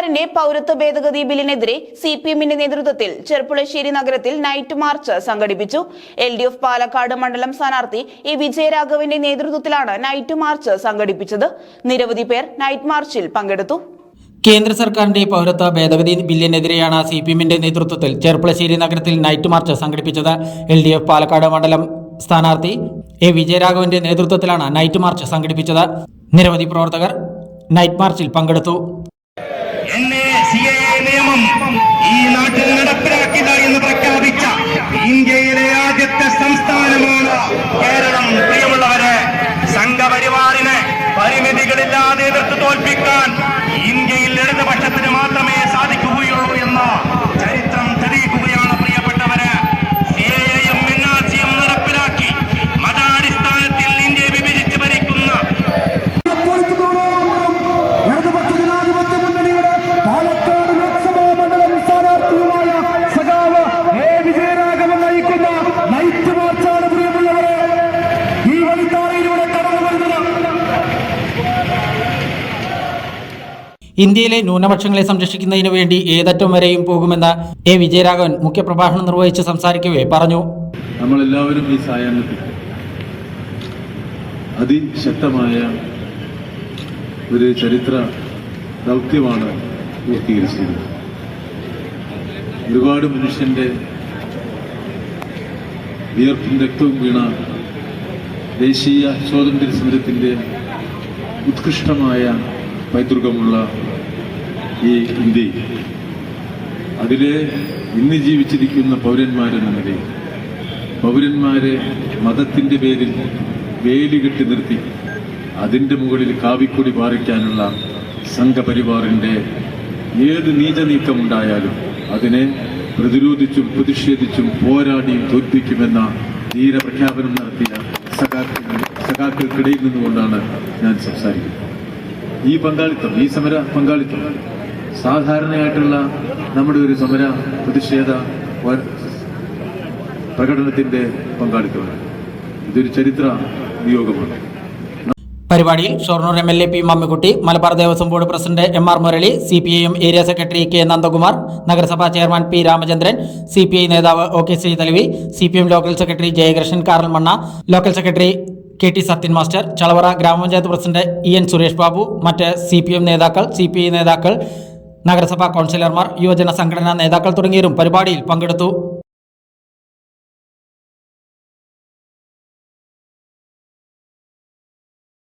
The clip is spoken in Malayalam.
സർക്കാരിന്റെ പൗരത്വ ഭേദഗതി ബില്ലിനെതിരെ സി പി എമ്മിന്റെ നേതൃത്വത്തിൽ ചെർപ്പുളശ്ശേരി നഗരത്തിൽ നൈറ്റ് മാർച്ച് സംഘടിപ്പിച്ചു. എൽ ഡി എഫ് പാലക്കാട് മണ്ഡലം സ്ഥാനാർത്ഥി എ വിജയരാഘവന്റെ നേതൃത്വത്തിലാണ് നൈറ്റ് മാർച്ച് സംഘടിപ്പിച്ചത്. നിരവധി പേർ നൈറ്റ് മാർച്ചിൽ പങ്കെടുത്തു. കേന്ദ്ര സർക്കാരിന്റെ പൗരത്വ ഭേദഗതി ബില്ലിനെതിരെയാണ് സി പി എമ്മിന്റെ നേതൃത്വത്തിൽ ചെർപ്പളശ്ശേരി നഗരത്തിൽ നൈറ്റ് മാർച്ച് സംഘടിപ്പിച്ചത്. എൽ ഡി എഫ് പാലക്കാട് മണ്ഡലം സ്ഥാനാർത്ഥി എ വിജയരാഘവന്റെ നേതൃത്വത്തിലാണ് നൈറ്റ് മാർച്ച് സംഘടിപ്പിച്ചത്. നിരവധി പ്രവർത്തകർ നൈറ്റ് മാർച്ചിൽ പങ്കെടുത്തു. പരിമിതികളില്ലാതെ എതിർത്ത് തോൽപ്പിക്കാൻ ഇന്ത്യയിൽ ഇന്ത്യയിലെ ന്യൂനപക്ഷങ്ങളെ സംരക്ഷിക്കുന്നതിന് വേണ്ടി ഏതറ്റം വരെയും പോകുമെന്ന് എ. വിജയരാഘവൻ മുഖ്യപ്രഭാഷണം നിർവഹിച്ച് സംസാരിക്കവേ പറഞ്ഞു. നമ്മളെല്ലാവരും ഈ സായാഹ്നത്തിൽ അതിശക്തമായ ഒരു ചരിത്ര ദൗത്യമാണ് പൂർത്തീകരിച്ചത് ഒരുപാട് മനുഷ്യന്റെ വിയർപ്പും രക്തവും വീണ ദേശീയ സ്വാതന്ത്ര്യ സമരത്തിന്റെ ഉത്കൃഷ്ടമായ പൈതൃകമുള്ള ഈ ഇന്ത്യയിൽ അതിലെ ഇന്ന് ജീവിച്ചിരിക്കുന്ന പൗരന്മാരെന്ന നിലയിൽ പൗരന്മാരെ മതത്തിന്റെ പേരിൽ വേലി കെട്ടി നിർത്തി അതിന്റെ മുകളിൽ കാവിക്കൊടി പാറിക്കാനുള്ള സംഘപരിവാറിന്റെ ഏത് നീചനീക്കമുണ്ടായാലും അതിനെ പ്രതിരോധിച്ചും പ്രതിഷേധിച്ചും പോരാടിയും തോൽപ്പിക്കുമെന്ന ധീരപ്രഖ്യാപനം നടത്തിയ സഖാക്കൾ സഖാക്കൾക്കിടയിൽ നിന്നുകൊണ്ടാണ് ഞാൻ സംസാരിക്കുന്നത്. ഈ പങ്കാളിത്തം ഈ സമര പങ്കാളിത്തം സാധാരണയായിട്ടുള്ള നമ്മുടെ ഒരു സമര പ്രതിഷേധ പ്രകടനത്തിന്റെ പങ്കാളിത്തമാണ്. ഇതൊരു ചരിത്ര നിയോഗമാണ്. പരിപാടിയിൽ Shoranur M L A P Mammikutty Malabar Devaswom board president M R Murali C P I M area secretary K Nandakumar നഗരസഭാ chairman P Ramachandran C P I നേതാവ് O K Sreethalavi C P M local secretary Jayakrishnan Karalmanna local secretary K T Sathyan master Chalavara ഗ്രാമപഞ്ചായത്ത് president E N Suresh Babu മറ്റ് സി പി എം നേതാക്കൾ സി പി ഐ നേതാക്കൾ നഗരസഭാ കൗൺസിലർമാർ യുവജന സംഘടനാ നേതാക്കൾ തുടങ്ങിയവരും പരിപാടിയിൽ പങ്കെടുത്തു.